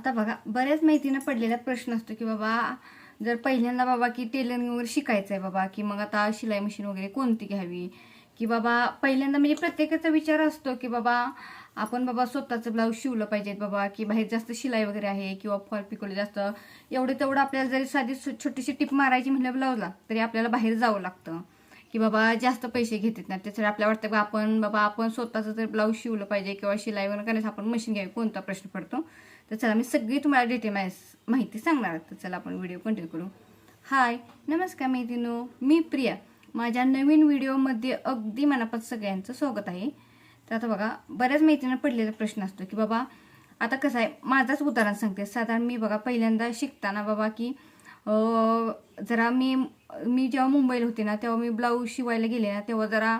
आता बघा बऱ्याच माहितीनं पडलेला प्रश्न असतो की बाबा जर पहिल्यांदा बाबा की टेलरिंग वगैरे शिकायचं आहे बाबा की मग आता शिलाई मशीन वगैरे कोणती घ्यावी? की बाबा पहिल्यांदा म्हणजे प्रत्येकाचा विचार असतो की बाबा आपण बाबा स्वतःचं ब्लाऊज शिवलं पाहिजेत बाबा की बाहेर जास्त शिलाई वगैरे आहे किंवा फॉल पिकवलं जास्त एवढं तेवढं आपल्याला जरी साधी छोटीशी टिप मारायची म्हटलं ब्लाऊजला तरी आपल्याला बाहेर जावं लागतं. की बाबा जास्त पैसे घेतात ना त्याच्यावर आपल्याला वाटतं की आपण बाबा आपण स्वतःचं जर ब्लाऊज शिवलं पाहिजे किंवा शिलाई वगैरे करायचं आपण मशीन घ्यावी कोणता प्रश्न पडतो? तर चला मी सगळी तुम्हाला डिटेल माहिती सांगणार तर चला आपण व्हिडिओ कंटिन्यू करू. हाय नमस्कार मैत्रिनो मी प्रिया. माझ्या नवीन व्हिडिओमध्ये अगदी मनापासून सगळ्यांचं स्वागत आहे. तर आता बघा बऱ्याच मैत्रिणींना पडलेला प्रश्न असतो की बाबा आता कसं आहे माझाच उदाहरण सांगते. साधारण मी बघा पहिल्यांदा शिकताना बाबा की जरा मी मी जेव्हा मुंबईला होते ना तेव्हा मी ब्लाऊज शिवायला गेले ना तेव्हा जरा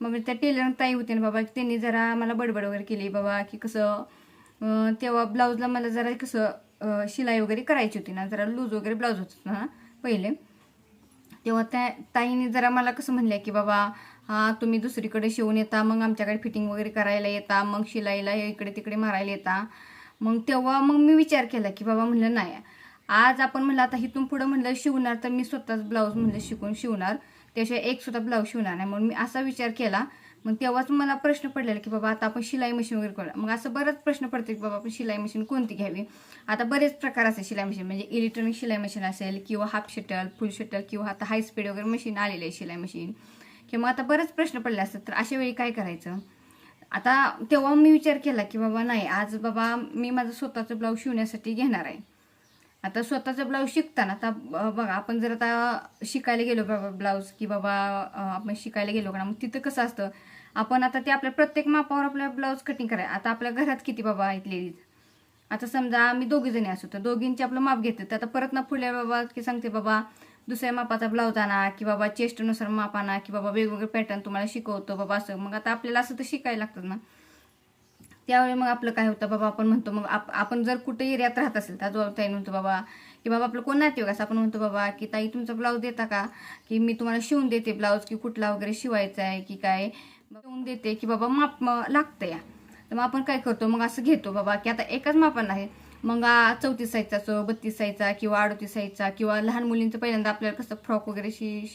मग त्या टेलर ताई होते ना बाबा त्यांनी जरा मला बडबड वगैरे केली बाबा की कसं तेव्हा ब्लाऊजला मला जरा कसं शिलाई वगैरे करायची होती ना जरा लूज वगैरे ब्लाऊज होत ना पहिले. तेव्हा त्या ताईने जरा मला कसं म्हणलं की बाबा हा तुम्ही दुसरीकडे शिवून येता मग आमच्याकडे फिटिंग वगैरे करायला येता मग शिलाईला इकडे तिकडे मारायला येता. मग तेव्हा मग मी विचार केला की बाबा म्हणलं नाही आज आपण म्हणलं आता इथून पुढं म्हणलं शिवणार तर मी स्वतःच ब्लाऊज म्हणलं शिकून शिवणार. त्याशिवाय एक सुद्धा ब्लाऊज शिवणार नाही. म्हणून मी असा विचार केला. मग तेव्हाच मला प्रश्न पडलेला की बाबा आता आपण शिलाई मशीन वगैरे करू. मग असं बरंच प्रश्न पडते की बाबा आपण शिलाई मशीन कोणती घ्यावी? आता बरेच प्रकार असेल शिलाई मशीन म्हणजे इलेक्ट्रॉनिक शिलाई मशीन असेल किंवा हाफ शटल फुल शटल किंवा आता हाय स्पीड वगैरे मशीन आलेलं आहे शिलाई मशीन किंवा आता बरेच प्रश्न पडले असतात तर अशा वेळी काय करायचं? आता तेव्हा मी विचार केला की बाबा नाही आज बाबा मी माझं स्वतःचं ब्लाऊज शिवण्यासाठी घेणार आहे. आता स्वतःचं ब्लाऊज शिकताना आता बघा आपण जर आता शिकायला गेलो बाबा ब्लाऊज की बाबा आपण शिकायला गेलो का ना मग तिथं कसं असतं आपण आता ते आपल्या प्रत्येक मापावर आपल्या ब्लाऊज कटिंग कराय आता आपल्या घरात किती बाबा आहेत लेडीज आता समजा आम्ही दोघी जणी असू तर दोघींचे आपलं माप घेतो तर आता परत ना पुढल्या बाबा की सांगते बाबा दुसऱ्या मापाचा ब्लाऊज आणा की बाबा चेस्टनुसार माप आणा की बाबा वेगवेगळे पॅटर्न तुम्हाला शिकवतो बाबा असं. मग आता आपल्याला असं तर शिकायला लागतं ना. त्यावेळी मग आपलं काय होतं बाबा आपण म्हणतो मग आप- आपण जर कुठे एरियात राहत असेल तर जो ताई म्हणतो बाबा की बाबा आपलं कोण नातेवाईक असं? आपण म्हणतो बाबा की ताई तुमचा ब्लाऊज देता का? की मी तुम्हाला शिवून देते ब्लाऊज की कुठला वगैरे शिवायचा आहे की काय? शिवून देते की बाबा माप लागतं या. तर मग आपण काय करतो? मग असं घेतो बाबा की आता एकाच मापानं आहे. मग चौतीस साईजचा असो बत्तीस साईजचा किंवा अडतीस साईजचा किंवा लहान मुलींचं पहिल्यांदा आपल्याला कसं फ्रॉक वगैरे शि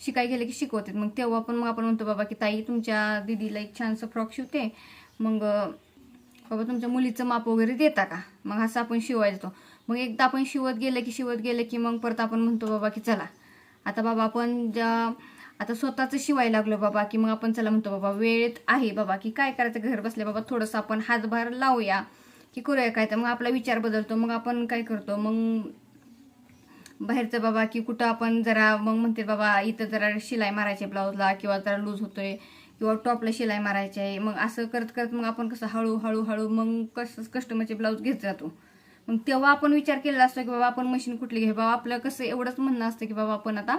शिकाय गेलं की शिकवतात. मग तेव्हा पण मग आपण म्हणतो बाबा की ताई तुमच्या दिदीला एक छानसं फ्रॉक शिवते. मग बाबा तुमच्या मुलीचं माप वगैरे देता का? मग असं आपण शिवायचो मग एकदा आपण शिवत गेलं की शिवत गेलं की मग परत आपण म्हणतो बाबा की चला. आता बाबा आपण ज्या आता स्वतःचं शिवायला लागलो बाबा की मग आपण चला म्हणतो बाबा वेळेत आहे बाबा की काय करायचं? घर बसले बाबा थोडंसं आपण हातभार लावूया की करूया काय तर. मग आपला विचार बदलतो मग आपण काय करतो? मग बाहेरचं बाबा की कुठं आपण जरा मग म्हणते बाबा इथं जरा शिलाई मारायची ब्लाऊजला किंवा जरा लूज होतोय. किंवा टॉपला शिलाई मारायची आहे मग असं करत करत मग आपण कसं हळूहळू हळू मग कसं कस्टमरचे ब्लाऊज घेत जातो. मग तेव्हा आपण विचार केलेला असतो की बाबा आपण मशीन कुठली घ्या बाबा आपलं कसं एवढंच म्हणणं असतं की बाबा आपण आता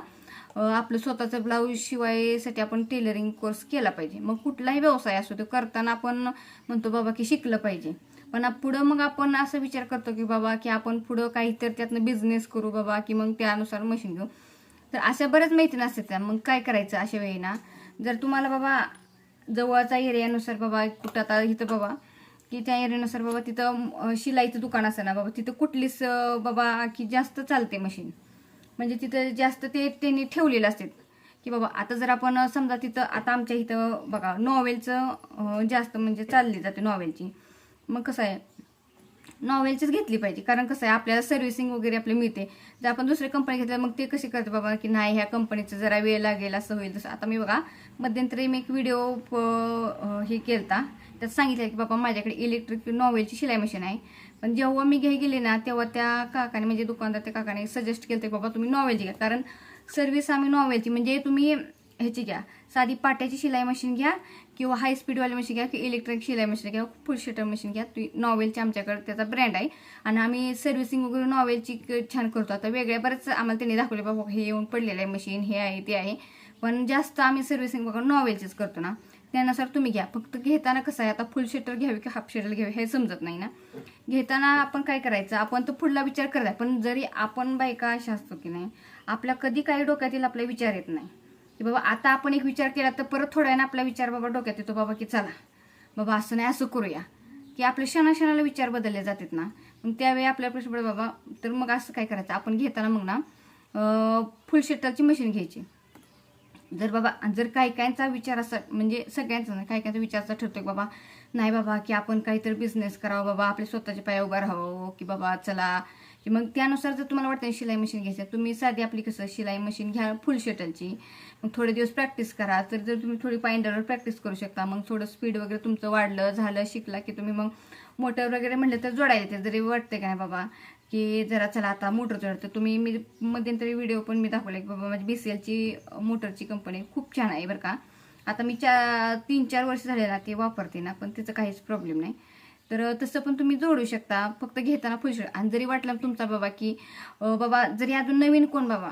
आपलं स्वतःचं ब्लाऊज शिवायसाठी आपण टेलरिंग कोर्स केला पाहिजे. मग कुठलाही व्यवसाय असतो तो करताना आपण म्हणतो बाबा की शिकलं पाहिजे. पण पुढं मग आपण असं विचार करतो की बाबा की आपण पुढं काहीतरी त्यातनं बिझनेस करू बाबा की मग त्यानुसार मशीन घेऊ. तर अशा बऱ्याच माहिती नसते त्या. मग काय करायचं अशा वेळी ना जर तुम्हाला बाबा जवळचा एरियानुसार बाबा कुठं आता इथं बाबा की त्या एरियानुसार बाबा तिथं शिलाईचं दुकान असं ना बाबा तिथं कुठलीच बाबा की जास्त चालते मशीन म्हणजे तिथं जास्त ते त्यांनी ठेवलेलं असतात की बाबा आता जर आपण समजा तिथं आता आमच्या इथं बघा नॉवेलचं जास्त म्हणजे चालली जाते नॉवेलची मग कसं आहे? नॉवेलचीच घेतली पाहिजे. कारण कसं आहे आपल्याला सर्व्हिसिंग वगैरे आपली मिळते. जर आपण दुसरी कंपनी घेतल्या मग ते कशी करते बाबा की नाही ह्या कंपनीचं जरा वेळ लागेल असं होईल. तसं आता मी बघा मध्यंतरी मी एक व्हिडिओ हे केलता. त्यात सांगितलं की बाबा माझ्याकडे इलेक्ट्रिक नॉवेलची शिलाई मशीन आहे. पण जेव्हा मी घ्याय गेले ना तेव्हा त्या काकाने म्हणजे दुकानदार त्या काकाने सजेस्ट केलं की बाबा तुम्ही नॉवेलची घ्या. कारण सर्व्हिस आम्ही नॉवेलची म्हणजे तुम्ही ह्याची घ्या. साधी पाट्याची शिलाई मशीन घ्या. किंवा हाय स्पीडवाली मशीन घ्या किंवा इलेक्ट्रिक शिलाई मशीन घ्या फुल शटर मशीन घ्या. ती नॉवेलची आमच्याकडे त्याचा ब्रँड आहे. आणि आम्ही सर्व्हिसिंग वगैरे नॉवेलची छान करतो. आता वेगळ्या बरेच आम्हाला त्यांनी दाखवले बाबा हे येऊन पडलेलं आहे मशीन हे आहे ते आहे. पण जास्त आम्ही सर्व्हिसिंग वगैरे नॉवेलचीच करतो ना. त्यानुसार तुम्ही घ्या. फक्त घेताना कसं आहे आता फुल शटर घ्यावी की हाफ शटर घ्यावी हे समजत नाही ना. घेताना आपण काय करायचं आपण तर पुढला विचार करत पण जरी आपण बायका अशा असतो की नाही आपल्या कधी काही डोक्यात आपला विचार येत नाही. की बाबा आता आपण एक विचार केला तर परत थोड्या ना आपला विचार बाबा डोक्यात येतो बाबा की चला बाबा असं नाही असं करूया. की आपल्या क्षणाक्षणाला विचार बदलले जातात ना. मग त्यावेळी आपल्या प्रश्न पडे बाबा तर मग असं काय करायचं? आपण घेताना मग ना फुल शटलची मशीन घ्यायची. जर बाबा जर काही काहींचा विचार असा म्हणजे सगळ्यांचा ना काही काहींचा विचार असा ठरतो की बाबा नाही बाबा की आपण काहीतरी बिझनेस करावं बाबा आपल्या स्वतःच्या पाया उभा राहावं की बाबा चला की मग त्यानुसार जर तुम्हाला वाटतं शिलाई मशीन घ्यायचं तुम्ही साधी आपली कसं शिलाई मशीन घ्या फुल शटलची मग थोडे दिवस प्रॅक्टिस करा. तर जर तुम्ही थोडी पायंडरवर प्रॅक्टिस करू शकता मग थोडं स्पीड वगैरे तुमचं वाढलं झालं शिकला की तुम्ही मग मोटर वगैरे म्हणलं तर जोडायला येते. जरी वाटते काय बाबा की जरा चला आता मोटर जोडतं. तुम्ही मी मध्यंतरी व्हिडिओ पण मी दाखवला की बाबा माझी बी सी एलची मोटरची कंपनी खूप छान आहे बरं का. आता मी चा तीन चार वर्ष झाले ना ते वापरते ना पण तिचं काहीच प्रॉब्लेम नाही. तर तसं पण तुम्ही जोडू शकता फक्त घेताना फुल आणि जरी वाटलं तुमचा बाबा की बाबा जरी अजून नवीन कोण बाबा?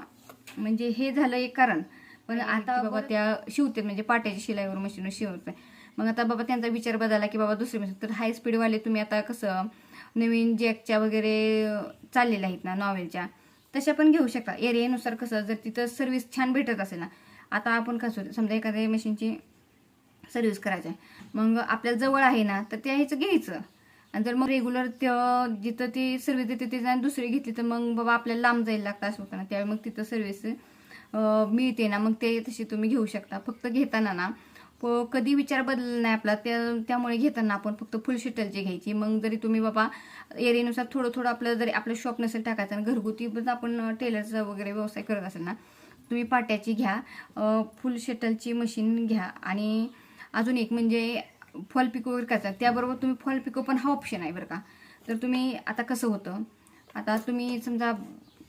म्हणजे हे झालं एक कारण. पण आता बाबा त्या शिवते म्हणजे पाट्याच्या शिलाईवर मशीन शिवते मग आता बाबा त्यांचा विचार बदलला की बाबा दुसरी मशीन. तर हाय स्पीडवाले तुम्ही आता कसं नवीन जॅकच्या वगैरे चाललेल्या आहेत ना नॉवेलच्या तशा पण घेऊ शकता. एरियानुसार कसं जर तिथं सर्व्हिस छान भेटत असेल ना. आता आपण कसं समजा एखाद्या मशीनची सर्व्हिस करायचं आहे मग आपल्याला जवळ आहे ना तर त्या ह्याचं घ्यायचं. आणि जर मग रेग्युलर जिथं ती सर्व्हिस देते तिथे दुसरी घेतली तर मग बाबा आपल्याला लांब जायला लागतं असं होतं ना. त्यावेळी मग तिथं सर्विस मिळते ना. मग ते तशी तुम्ही घेऊ शकता. फक्त घेताना ना प- कधी विचार बदलला नाही आपला. त्या त्यामुळे घेताना आपण फक्त फुल शटलची घ्यायची. मग जरी तुम्ही बाबा एरियानुसार थोडं थोडं आपलं जरी आपलं शॉप नसेल टाकायचं आणि घरगुती पण आपण टेलरचा वगैरे व्यवसाय करत असेल ना तुम्ही पाट्याची घ्या फुल शटलची मशीन घ्या आणि अजून एक म्हणजे फॉल पिको वगैरे करायचा त्याबरोबर तुम्ही फॉल पिको पण हा ऑप्शन आहे बरं का. तर तुम्ही आता कसं होतं? आता तुम्ही समजा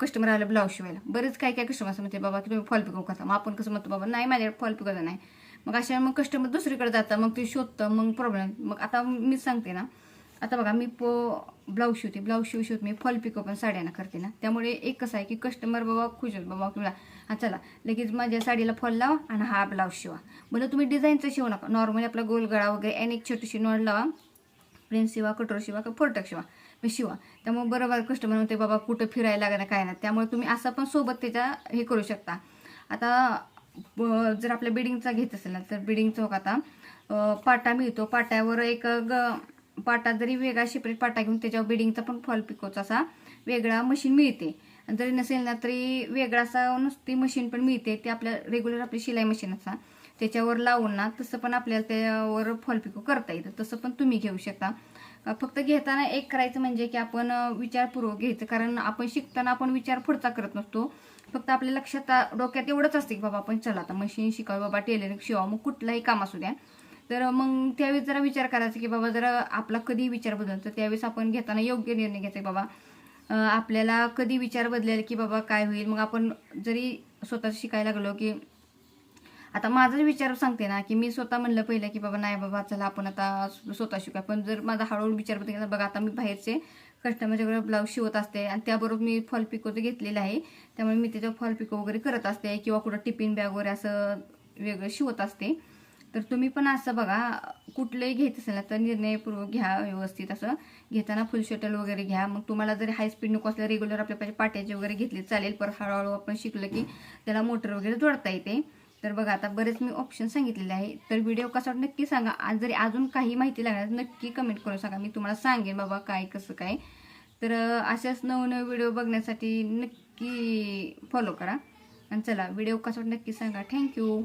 कस्टमर आलं ब्लाऊज शिवायला. बरेच काय काय कस्टमर असं म्हणते बाबा की तुम्ही फॉल पिको करता. मग आपण कसं म्हणतो बाबा नाही माझ्याकडे फॉल पिकोचा नाही. मग अशा मग कस्टमर दुसरीकडे जातं मग ते शोधतं मग प्रॉब्लेम मग आता मीच सांगते ना. आता बघा मी पो ब्लाऊज शिवते. ब्लाऊज शिव शिवत मी फॉल पिको पण साड्यांना करते ना. त्यामुळे एक कसं आहे की कस्टमर बाबा खुश होत बाबा तुला हा चला. लगेच माझ्या साडीला फॉल लावा आणि हा ब्लाऊज शिवा. बरं तुम्ही डिझाईनचं शिवू नका. नॉर्मली आपला गोलगळा वगैरे आणि एक छोटीशी नॉड लावा. प्रिन्स शिवा कटोर शिवा का फोरटक शिवा. मी शिवा. त्यामुळे बरोबर कस्टमर म्हणते बाबा कुठं फिरायला लागणार काय नाही. त्यामुळे तुम्ही असं पण सोबत त्याच्या हे करू शकता. आता जर आपल्या बिडिंगचा घेत असेल ना तर बिडिंगचा हो आता पाटा मिळतो. पाट्यावर एक ग पाटा जरी वेगळा शिपरेट पाटा घेऊन त्याच्यावर बिडिंगचा पण फॉल पिकोचा असा वेगळा मशीन मिळते. जरी नसेल ना तरी वेगळा असा नुसती मशीन पण मिळते. ते आपल्या रेग्युलर आपली शिलाई मशीन असा. त्याच्यावर लावून ना तसं पण आपल्याला त्यावर फॉल पिको करता येतं. तसं पण तुम्ही घेऊ शकता. फक्त घेताना एक करायचं म्हणजे की आपण विचारपूर्वक घ्यायचं. कारण आपण शिकताना आपण विचार पुढचा करत नसतो. फक्त आपल्या लक्षात डोक्यात एवढंच असते की बाबा आपण चला आता मशीन शिकावं बाबा टेलरिंग शिवा मग कुठलाही काम असू द्या. तर मग त्यावेळेस जरा विचार करायचा की बाबा जरा आपला कधी विचार बदलतो. त्यावेळेस आपण घेताना योग्य निर्णय घ्यायचा बाबा आपल्याला कधी विचार बदलेल की बाबा काय होईल? मग आपण जरी स्वतः शिकायला लागलो की आता माझा विचार सांगते ना की मी स्वतः म्हणलं पहिलं की बाबा नाही बाबा चला आपण आता स्वतः शिकूया. पण जर माझा हळूहळू विचार बदल बघा आता मी बाहेरचे कस्टमरच्याकडे ब्लाऊज शिवत असते आणि त्याबरोबर मी फॉल पिको तर घेतलेलं आहे. त्यामुळे मी त्याच्यावर फॉल पिको वगैरे करत असते किंवा कुठं टिफिन बॅग वगैरे असं वेगळं शिवत असते. तर तुम्ही पण असं बघा कुठलंही घेत असेल ना तर निर्णयपूर्वक घ्या व्यवस्थित असं. घेताना फुल शटल वगैरे घ्या. मग तुम्हाला जरी हाय स्पीड नको असलं रेग्युलर आपल्या पाहिजे पाट्याचे वगैरे घेतले चालेल. पर हळूहळू आपण शिकलं की त्याला मोटर वगैरे जोडता येते. तर बघा आता बरेच मी ऑप्शन सांगितलेले आहे. तर व्हिडिओ कसा नक्की सांगा. आज जरी अजून काही माहिती लागणार नक्की कमेंट करून सांगा. मी तुम्हाला सांगेन बाबा काय कसं काय. तर अशाच नवनवे व्हिडिओ बघण्यासाठी नक्की फॉलो करा. आणि चला व्हिडिओ कसा नक्की सांगा. थँक्यू